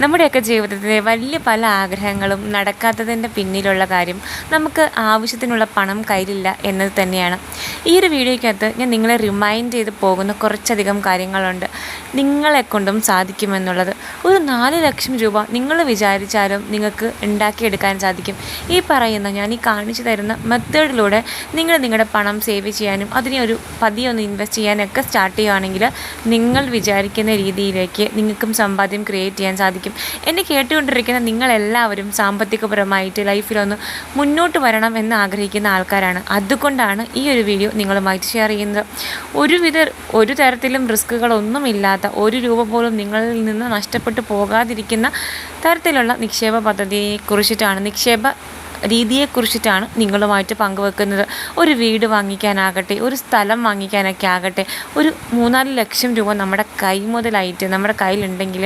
നമ്മുടെയൊക്കെ ജീവിതത്തിലെ വലിയ പല ആഗ്രഹങ്ങളും നടക്കാത്തതിന്റെ പിന്നിലുള്ള കാര്യം നമുക്ക് ആവശ്യത്തിനുള്ള പണം കയ്യിലില്ല എന്നത് തന്നെയാണ്. ഈ ഒരു വീഡിയോയ്ക്കകത്ത് ഞാൻ നിങ്ങളെ റിമൈൻഡ് ചെയ്ത് പോകുന്ന കുറച്ചധികം കാര്യങ്ങളുണ്ട്. നിങ്ങളെക്കൊണ്ടും സാധിക്കുമെന്നുള്ളത്. ഒരു നാല് ലക്ഷം രൂപ നിങ്ങൾ വിചാരിച്ചാലും നിങ്ങൾക്ക് ഉണ്ടാക്കിയെടുക്കാൻ സാധിക്കും. ഈ പറയുന്ന ഞാൻ ഈ കാണിച്ചു തരുന്ന മെത്തേഡിലൂടെ നിങ്ങൾ നിങ്ങളുടെ പണം സേവ് ചെയ്യാനും അതിനെ ഒരു പതിയൊന്ന് ഇൻവെസ്റ്റ് ചെയ്യാനൊക്കെ സ്റ്റാർട്ട് ചെയ്യുകയാണെങ്കിൽ നിങ്ങൾ വിചാരിക്കുന്ന രീതിയിലേക്ക് നിങ്ങൾക്കും സമ്പാദ്യം ക്രിയേറ്റ് ചെയ്യാൻ സാധിക്കും. എന്നെ കേട്ടുകൊണ്ടിരിക്കുന്ന നിങ്ങളെല്ലാവരും സാമ്പത്തികപരമായിട്ട് ലൈഫിലൊന്ന് മുന്നോട്ട് വരണം എന്ന് ആഗ്രഹിക്കുന്ന ആൾക്കാരാണ്. അതുകൊണ്ടാണ് ഈ ഒരു വീഡിയോ നിങ്ങളുമായിട്ട് ഷെയർ ചെയ്യുന്നത്. ഒരുവിധ ഒരു തരത്തിലും റിസ്കുകളൊന്നുമില്ലാത്ത ഒരു രൂപ പോലും നിങ്ങളിൽ നിന്ന് നഷ്ടപ്പെട്ടു പോകാതിരിക്കുന്ന തരത്തിലുള്ള നിക്ഷേപ പദ്ധതിയെക്കുറിച്ചിട്ടാണ് നിക്ഷേപ രീതിയെക്കുറിച്ചിട്ടാണ് നിങ്ങളുമായിട്ട് പങ്കുവെക്കുന്നത്. ഒരു വീട് വാങ്ങിക്കാനാകട്ടെ ഒരു സ്ഥലം വാങ്ങിക്കാനൊക്കെ ആകട്ടെ ഒരു മൂന്നാൽ ലക്ഷം രൂപ നമ്മുടെ കൈ മുതലായിട്ട് നമ്മുടെ കയ്യിലുണ്ടെങ്കിൽ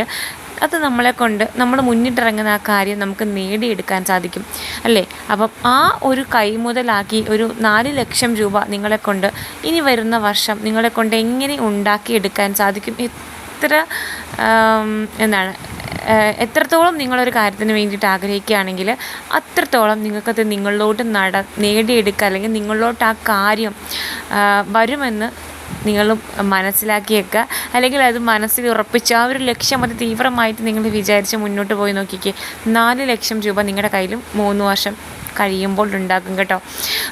അത് നമ്മളെ കൊണ്ട് നമ്മൾ മുന്നിട്ടിറങ്ങുന്ന ആ കാര്യം നമുക്ക് നേടിയെടുക്കാൻ സാധിക്കും അല്ലേ? അപ്പം ആ ഒരു കൈമുതലാക്കി ഒരു നാല് ലക്ഷം രൂപ നിങ്ങളെ കൊണ്ട് ഇനി വരുന്ന വർഷം നിങ്ങളെ കൊണ്ട് എങ്ങനെ ഉണ്ടാക്കിയെടുക്കാൻ സാധിക്കും? എത്ര എന്താണ് എത്രത്തോളം നിങ്ങളൊരു കാര്യത്തിന് വേണ്ടിയിട്ട് ആഗ്രഹിക്കുകയാണെങ്കിൽ അത്രത്തോളം നിങ്ങൾക്കത് നിങ്ങളിലോട്ട് നട നേടിയെടുക്കുക അല്ലെങ്കിൽ നിങ്ങളിലോട്ട് ആ കാര്യം വരുമെന്ന് നിങ്ങളും മനസ്സിലാക്കിയേക്കുക. അല്ലെങ്കിൽ അത് മനസ്സിൽ ഉറപ്പിച്ച് ആ ഒരു ലക്ഷ്യം അത് തീവ്രമായിട്ട് നിങ്ങൾ വിചാരിച്ച് മുന്നോട്ട് പോയി നോക്കിക്കേ. നാല് ലക്ഷം രൂപ നിങ്ങളുടെ കയ്യിലും മൂന്ന് വർഷം കഴിയുമ്പോൾ ഉണ്ടാക്കും കേട്ടോ.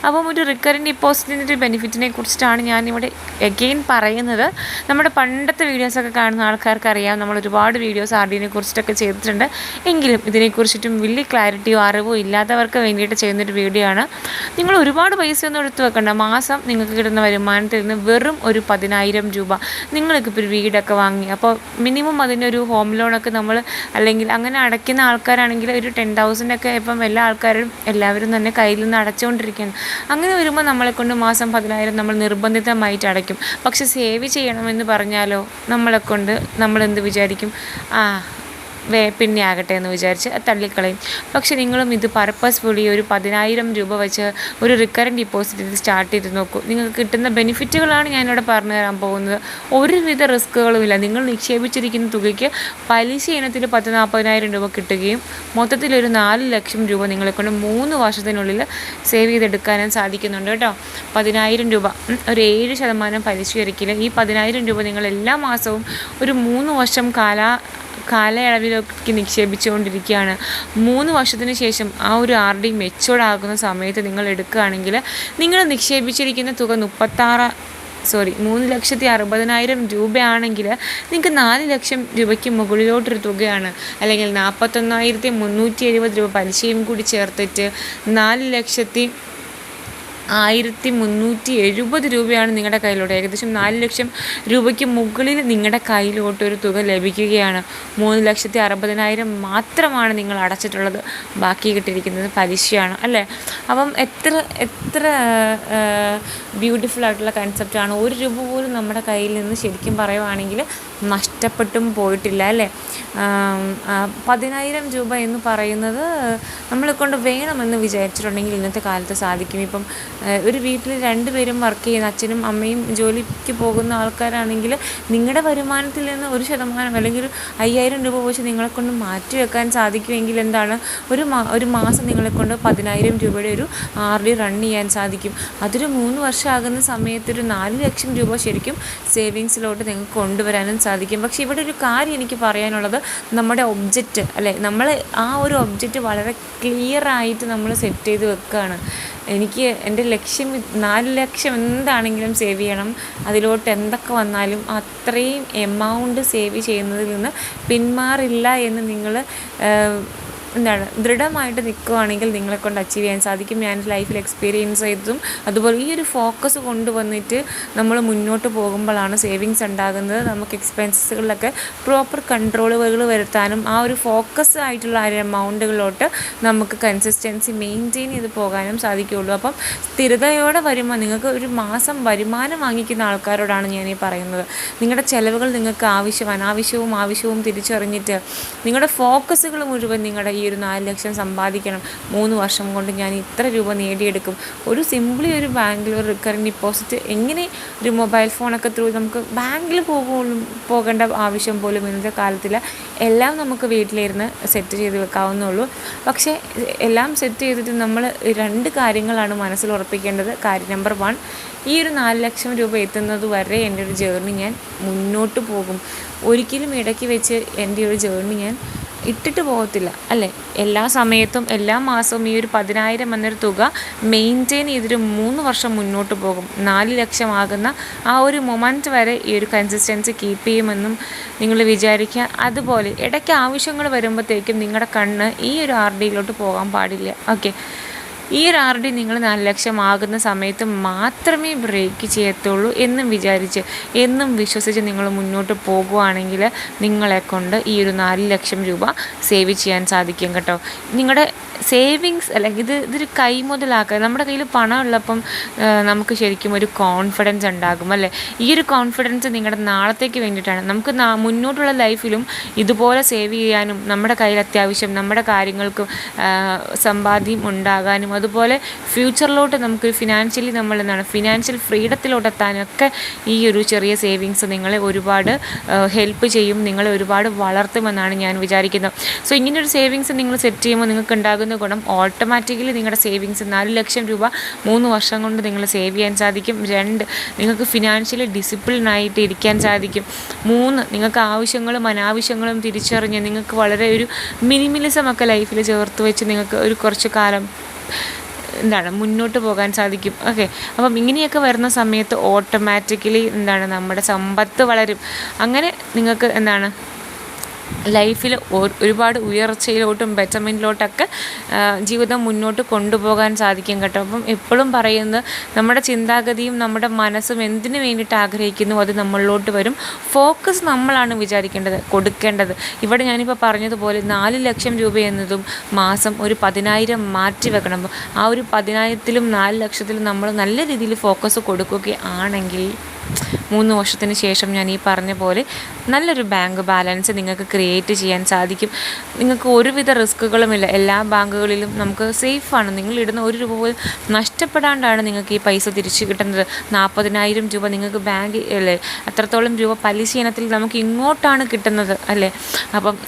അപ്പം ഒരു റിക്കറിങ് ഡിപ്പോസിറ്റിന്റെ ഒരു ബെനിഫിറ്റിനെ കുറിച്ചിട്ടാണ് ഞാനിവിടെ എഗെയിൻ പറയുന്നത്. നമ്മുടെ പണ്ടത്തെ വീഡിയോസൊക്കെ കാണുന്ന ആൾക്കാർക്ക് അറിയാം. നമ്മൾ ഒരുപാട് വീഡിയോസ് ആർ ഡിനെ കുറിച്ചിട്ടൊക്കെ ചെയ്തിട്ടുണ്ട്. എങ്കിലും ഇതിനെക്കുറിച്ചിട്ടും വലിയ ക്ലാരിറ്റിയോ അറിവോ ഇല്ലാത്തവർക്ക് വേണ്ടിയിട്ട് ചെയ്യുന്നൊരു വീഡിയോ ആണ്. നിങ്ങൾ ഒരുപാട് പൈസയൊന്നും എടുത്തു വെക്കണ്ട. മാസം നിങ്ങൾക്ക് കിട്ടുന്ന വരുമാനത്തിൽ നിന്ന് വെറും ഒരു പതിനായിരം രൂപ നിങ്ങൾക്ക് ഇപ്പോൾ ഒരു വീടൊക്കെ വാങ്ങി. അപ്പോൾ മിനിമം അതിനൊരു ഹോം ലോണൊക്കെ നമ്മൾ അല്ലെങ്കിൽ അങ്ങനെ അടയ്ക്കുന്ന ആൾക്കാരാണെങ്കിൽ ഒരു ടെൻ തൗസൻഡൊക്കെ ഇപ്പം എല്ലാ ആൾക്കാരും എല്ലാവരും തന്നെ കയ്യിൽ നിന്ന് അടച്ചുകൊണ്ടിരിക്കുകയാണ്. അങ്ങനെ വരുമ്പോൾ നമ്മളെ കൊണ്ട് മാസം പതിനായിരം നമ്മൾ നിർബന്ധിതമായിട്ട് അടയ്ക്കും. പക്ഷെ സേവ് ചെയ്യണമെന്ന് പറഞ്ഞാലോ നമ്മളെ കൊണ്ട്? നമ്മൾ എന്ത് വിചാരിക്കും? ആ പിന്നെ ആകട്ടെ എന്ന് വിചാരിച്ച് തള്ളിക്കളയും. പക്ഷെ നിങ്ങളും ഇത് പർപ്പസ്ഫുള്ളി ഒരു പതിനായിരം രൂപ വെച്ച് ഒരു റിക്കറിങ് ഡിപ്പോസിറ്റ് ഇത് സ്റ്റാർട്ട് ചെയ്ത് നോക്കൂ. നിങ്ങൾക്ക് കിട്ടുന്ന ബെനിഫിറ്റുകളാണ് ഞാനിവിടെ പറഞ്ഞു തരാൻ പോകുന്നത്. ഒരുവിധ റിസ്ക്കുകളുമില്ല നിങ്ങൾ നിക്ഷേപിച്ചിരിക്കുന്ന തുകയ്ക്ക് പലിശ ഇനത്തിൽ പത്ത് നാൽപ്പതിനായിരം രൂപ കിട്ടുകയും മൊത്തത്തിൽ ഒരു നാല് ലക്ഷം രൂപ നിങ്ങളെ കൊണ്ട് മൂന്ന് വർഷത്തിനുള്ളിൽ സേവ് ചെയ്തെടുക്കാനും സാധിക്കുന്നുണ്ട് കേട്ടോ. പതിനായിരം രൂപ. ഒരു ഏഴ് ശതമാനം പലിശ ഒരിക്കലും ഈ പതിനായിരം രൂപ നിങ്ങൾ എല്ലാ മാസവും ഒരു മൂന്ന് വർഷം കാല കാലയളവിലൊക്കെ നിക്ഷേപിച്ചുകൊണ്ടിരിക്കുകയാണ്. മൂന്ന് വർഷത്തിന് ശേഷം ആ ഒരു ആർ ഡി മെച്ചോർഡാകുന്ന സമയത്ത് നിങ്ങൾ എടുക്കുകയാണെങ്കിൽ നിങ്ങൾ നിക്ഷേപിച്ചിരിക്കുന്ന തുക മുപ്പത്താറ് സോറി മൂന്ന് ലക്ഷത്തി അറുപതിനായിരം രൂപയാണെങ്കിൽ നിങ്ങൾക്ക് നാല് ലക്ഷം രൂപയ്ക്ക് മുകളിലോട്ടൊരു തുകയാണ്. അല്ലെങ്കിൽ നാൽപ്പത്തൊന്നായിരത്തി മുന്നൂറ്റി എഴുപത് രൂപ പലിശയും കൂടി ചേർത്തിട്ട് നാല് ലക്ഷത്തി ആയിരത്തി മുന്നൂറ്റി എഴുപത് രൂപയാണ് നിങ്ങളുടെ കയ്യിലോട്ട്. ഏകദേശം നാല് ലക്ഷം രൂപയ്ക്ക് മുകളിൽ നിങ്ങളുടെ കയ്യിലോട്ട് ഒരു തുക ലഭിക്കുകയാണ്. മൂന്ന് ലക്ഷത്തി അറുപതിനായിരം മാത്രമാണ് നിങ്ങൾ അടച്ചിട്ടുള്ളത്. ബാക്കി കിട്ടിയിരിക്കുന്നത് പലിശയാണ് അല്ലേ? അപ്പം എത്ര എത്ര ബ്യൂട്ടിഫുൾ ആയിട്ടുള്ള കൺസെപ്റ്റാണ് ഒരു രൂപ പോലും നമ്മുടെ കയ്യിൽ നിന്ന് ശരിക്കും പറയുവാണെങ്കിൽ നഷ്ടപ്പെട്ടും പോയിട്ടില്ല അല്ലേ? പതിനായിരം രൂപ എന്ന് പറയുന്നത് നമ്മളെ കൊണ്ട് വേണമെന്ന് വിചാരിച്ചിട്ടുണ്ടെങ്കിൽ ഇന്നത്തെ കാലത്ത് സാധിക്കും. ഇപ്പം ഒരു വീട്ടിൽ രണ്ടുപേരും വർക്ക് ചെയ്യുന്ന അച്ഛനും അമ്മയും ജോലിക്ക് പോകുന്ന ആൾക്കാരാണെങ്കിൽ നിങ്ങളുടെ വരുമാനത്തിൽ നിന്ന് ഒരു ശതമാനം അല്ലെങ്കിൽ ഒരു അയ്യായിരം രൂപ വെച്ച് നിങ്ങളെക്കൊണ്ട് മാറ്റി വെക്കാൻ സാധിക്കുമെങ്കിൽ എന്താണ്? ഒരു മാ ഒരു മാസം നിങ്ങളെക്കൊണ്ട് പതിനായിരം രൂപയുടെ ഒരു ആർ ഡി റൺ ചെയ്യാൻ സാധിക്കും. അതൊരു മൂന്ന് വർഷമാകുന്ന സമയത്ത് ഒരു നാല് ലക്ഷം രൂപ ശരിക്കും സേവിങ്സിലോട്ട് നിങ്ങൾക്ക് കൊണ്ടുവരാനും സാധിക്കും. പക്ഷേ ഇവിടെ ഒരു കാര്യം എനിക്ക് പറയാനുള്ളത് നമ്മുടെ ഒബ്ജക്റ്റ് അല്ലേ? നമ്മൾ ആ ഒരു ഒബ്ജക്റ്റ് വളരെ ക്ലിയർ ആയിട്ട് നമ്മൾ സെറ്റ് ചെയ്ത് വെക്കുകയാണ് എനിക്ക് എന്റെ ലക്ഷ്യം നാല് ലക്ഷം എന്താണെങ്കിലും സേവ് ചെയ്യണം. അതിലോട്ട് എന്തൊക്കെ വന്നാലും അത്രയും എമൗണ്ട് സേവ് ചെയ്യുന്നതിൽ നിന്ന് പിന്മാറില്ല എന്ന് നിങ്ങൾ എന്താണ് ദൃഢമായിട്ട് നിൽക്കുകയാണെങ്കിൽ നിങ്ങളെ കൊണ്ട് അച്ചീവ് ചെയ്യാൻ സാധിക്കും. ഞാൻ ലൈഫിൽ എക്സ്പീരിയൻസ് ചെയ്തതും അതുപോലെ ഈ ഒരു ഫോക്കസ് കൊണ്ടുവന്നിട്ട് നമ്മൾ മുന്നോട്ട് പോകുമ്പോഴാണ് സേവിങ്സ് ഉണ്ടാകുന്നത്. നമുക്ക് എക്സ്പെൻസസുകളിലൊക്കെ പ്രോപ്പർ കൺട്രോളുകൾ വരുത്താനും ആ ഒരു ഫോക്കസ് ആയിട്ടുള്ള ആ ഒരു എമൗണ്ടുകളിലോട്ട് നമുക്ക് കൺസിസ്റ്റൻസി മെയിന്റെയിൻ ചെയ്ത് പോകാനും സാധിക്കുകയുള്ളൂ. അപ്പം സ്ഥിരതയോടെ വരുമ്പോൾ നിങ്ങൾക്ക് ഒരു മാസം വരുമാനം വാങ്ങിക്കുന്ന ആൾക്കാരോടാണ് ഞാൻ ഈ പറയുന്നത്. നിങ്ങളുടെ ചിലവുകൾ നിങ്ങൾക്ക് ആവശ്യം അനാവശ്യവും ആവശ്യവും തിരിച്ചറിഞ്ഞിട്ട് നിങ്ങളുടെ ഫോക്കസുകൾ മുഴുവൻ നിങ്ങളുടെ ഈ ഒരു നാല് ലക്ഷം സമ്പാദിക്കണം. മൂന്ന് വർഷം കൊണ്ട് ഞാൻ ഇത്ര രൂപ നേടിയെടുക്കും. ഒരു സിമ്പിളി ഒരു ബാങ്കിൽ ഒരു റിക്കറിങ് ഡിപ്പോസിറ്റ് എങ്ങനെ ഒരു മൊബൈൽ ഫോണൊക്കെ ത്രൂ നമുക്ക് ബാങ്കിൽ പോകും പോകേണ്ട ആവശ്യം പോലും ഇന്നത്തെ കാലത്തിൽ എല്ലാം നമുക്ക് വീട്ടിലിരുന്ന് സെറ്റ് ചെയ്ത് വെക്കാവുന്നുള്ളൂ പക്ഷേ എല്ലാം സെറ്റ് ചെയ്തിട്ട് നമ്മൾ രണ്ട് കാര്യങ്ങളാണ് മനസ്സിൽ ഉറപ്പിക്കേണ്ടത്. കാര്യം നമ്പർ വൺ ഈ ഒരു നാല് ലക്ഷം രൂപ എത്തുന്നത് വരെ എന്റെ ഒരു ജേർണി ഞാൻ മുന്നോട്ട് പോകും. ഒരിക്കലും ഇടയ്ക്ക് വെച്ച് എന്റെ ഒരു ജേർണി ഞാൻ ഇട്ടിട്ട് പോകത്തില്ല. അല്ലേ? എല്ലാ സമയത്തും എല്ലാ മാസവും ഈ ഒരു പതിനായിരം എന്നൊരു തുക മെയിന്റെയിൻ ചെയ്തൊരു മൂന്ന് വർഷം മുന്നോട്ട് പോകും. നാല് ലക്ഷമാകുന്ന ആ ഒരു മൊമെന്റ് വരെ ഈ ഒരു കൺസിസ്റ്റൻസി കീപ്പ് ചെയ്യുമെന്നും നിങ്ങൾ വിചാരിക്കുക. അതുപോലെ ഇടയ്ക്ക് ആവശ്യങ്ങൾ വരുമ്പോഴത്തേക്കും നിങ്ങളുടെ കണ്ണ് ഈ ഒരു ആർ ഡിയിലോട്ട് പോകാൻ പാടില്ല. ഓക്കെ ഈ ആർ ഡി നിങ്ങൾ നാല് ലക്ഷം ആകുന്ന സമയത്ത് മാത്രമേ ബ്രേക്ക് ചെയ്യത്തുള്ളൂ എന്നും വിചാരിച്ച് എന്നും വിശ്വസിച്ച് നിങ്ങൾ മുന്നോട്ട് പോകുവാണെങ്കിൽ നിങ്ങളെക്കൊണ്ട് ഈ ഒരു നാല് ലക്ഷം രൂപ സേവ് ചെയ്യാൻ സാധിക്കും കേട്ടോ. നിങ്ങളുടെ സേവിങ്സ് അല്ലെങ്കിൽ ഇത് ഇതൊരു കൈ മുതലാക്കുക. നമ്മുടെ കയ്യിൽ പണം ഉള്ളപ്പം നമുക്ക് ശരിക്കും ഒരു കോൺഫിഡൻസ് ഉണ്ടാകും അല്ലേ? ഈ ഒരു കോൺഫിഡൻസ് നിങ്ങളുടെ നാളത്തേക്ക് വേണ്ടിയിട്ടാണ്. നമുക്ക് മുന്നോട്ടുള്ള ലൈഫിലും ഇതുപോലെ സേവ് ചെയ്യാനും നമ്മുടെ കയ്യിൽ അത്യാവശ്യം നമ്മുടെ കാര്യങ്ങൾക്കും സമ്പാദ്യം ഉണ്ടാകാനും അതുപോലെ ഫ്യൂച്ചറിലോട്ട് നമുക്ക് ഫിനാൻഷ്യലി നമ്മൾ എന്താണ് ഫിനാൻഷ്യൽ ഫ്രീഡത്തിലോട്ട് എത്താനൊക്കെ ഈ ഒരു ചെറിയ സേവിങ്സ് നിങ്ങളെ ഒരുപാട് ഹെൽപ്പ് ചെയ്യും നിങ്ങളെ ഒരുപാട് വളർത്തുമെന്നാണ് ഞാൻ വിചാരിക്കുന്നത്. സോ ഇങ്ങനൊരു സേവിങ്സ് നിങ്ങൾ സെറ്റ് ചെയ്യുമ്പോൾ നിങ്ങൾക്ക് ഉണ്ടാകുന്ന ഗുണം ഓട്ടോമാറ്റിക്കലി നിങ്ങളുടെ സേവിങ്സ് നാല് ലക്ഷം രൂപ മൂന്ന് വർഷം കൊണ്ട് നിങ്ങൾ സേവ് ചെയ്യാൻ സാധിക്കും. രണ്ട് നിങ്ങൾക്ക് ഫിനാൻഷ്യലി ഡിസിപ്ലിൻ ആയിട്ട് ഇരിക്കാൻ സാധിക്കും. മൂന്ന് നിങ്ങൾക്ക് ആവശ്യങ്ങളും അനാവശ്യങ്ങളും തിരിച്ചറിഞ്ഞ് നിങ്ങൾക്ക് വളരെ ഒരു മിനിമലിസം ഒക്കെ ലൈഫിൽ ചേർത്ത് വെച്ച് നിങ്ങൾക്ക് ഒരു കുറച്ച് കാലം എന്താണ് മുന്നോട്ട് പോകാൻ സാധിക്കും. ഓക്കെ അപ്പം ഇങ്ങനെയൊക്കെ വരുന്ന സമയത്ത് ഓട്ടോമാറ്റിക്കലി എന്താണ് നമ്മുടെ സമ്പത്ത് വളരും. അങ്ങനെ നിങ്ങൾക്ക് എന്താണ് ലൈഫിൽ ഒരുപാട് ഉയർച്ചയിലോട്ടും ബെറ്റർമെന്റിലോട്ടൊക്കെ ജീവിതം മുന്നോട്ട് കൊണ്ടുപോകാൻ സാധിക്കും കേട്ടോ. അപ്പം എപ്പോഴും പറയുന്നത് നമ്മുടെ ചിന്താഗതിയും നമ്മുടെ മനസ്സും എന്തിനു വേണ്ടിയിട്ട് ആഗ്രഹിക്കുന്നു അത് നമ്മളിലോട്ട് വരും. ഫോക്കസ് നമ്മളാണ് വിചാരിക്കേണ്ടത് കൊടുക്കേണ്ടത്. ഇവിടെ ഞാനിപ്പോൾ പറഞ്ഞതുപോലെ നാല് ലക്ഷം രൂപ എന്നതും മാസം ഒരു പതിനായിരം മാറ്റി വെക്കണം. ആ ഒരു പതിനായിരത്തിലും നാല് ലക്ഷത്തിലും നമ്മൾ നല്ല രീതിയിൽ ഫോക്കസ് കൊടുക്കുകയാണെങ്കിൽ മൂന്ന് വർഷത്തിന് ശേഷം ഞാൻ ഈ പറഞ്ഞ പോലെ നല്ലൊരു ബാങ്ക് ബാലൻസ് നിങ്ങൾക്ക് ക്രിയേറ്റ് ചെയ്യാൻ സാധിക്കും. നിങ്ങൾക്ക് ഒരുവിധ റിസ്ക്കുകളുമില്ല. എല്ലാ ബാങ്കുകളിലും നമുക്ക് സേഫാണ് നിങ്ങൾ ഇടുന്ന ഒരു രൂപ പോലും നഷ്ടപ്പെടാണ്ടാണ് നിങ്ങൾക്ക് ഈ പൈസ തിരിച്ചു കിട്ടുന്നത്. നാൽപ്പതിനായിരം രൂപ നിങ്ങൾക്ക് ബാങ്ക് അല്ലേ അത്രത്തോളം രൂപ പലിശ ഇനത്തിൽ നമുക്ക് ഇങ്ങോട്ടാണ് കിട്ടുന്നത് അല്ലേ? അപ്പം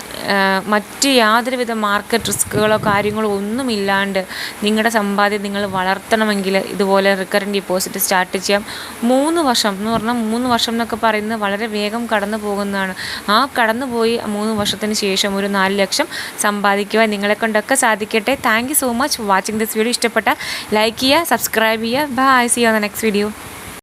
മറ്റ് യാതൊരുവിധ മാർക്കറ്റ് റിസ്ക്കുകളോ കാര്യങ്ങളോ ഒന്നുമില്ലാണ്ട് നിങ്ങളുടെ സമ്പാദ്യം നിങ്ങൾ വളർത്തണമെങ്കിൽ ഇതുപോലെ റിക്കറിങ് ഡിപ്പോസിറ്റ് സ്റ്റാർട്ട് ചെയ്യാം. മൂന്ന് വർഷം എന്ന് പറഞ്ഞാൽ മൂന്ന് വർഷം എന്നൊക്കെ പറയുന്നത് വളരെ വേഗം കടന്നു പോകുന്നതാണ്. ആ കടന്നുപോയി മൂന്ന് വർഷത്തിന് ശേഷം ഒരു നാല് ലക്ഷം സമ്പാദിക്കുവാൻ നിങ്ങളെ കൊണ്ടൊക്കെ സാധിക്കട്ടെ. Thank so much watching this video ഇഷ്ടപ്പെട്ട ലൈക്ക് ചെയ്യുക സബ്സ്ക്രൈബ് ചെയ്യുക. Bye see you the next video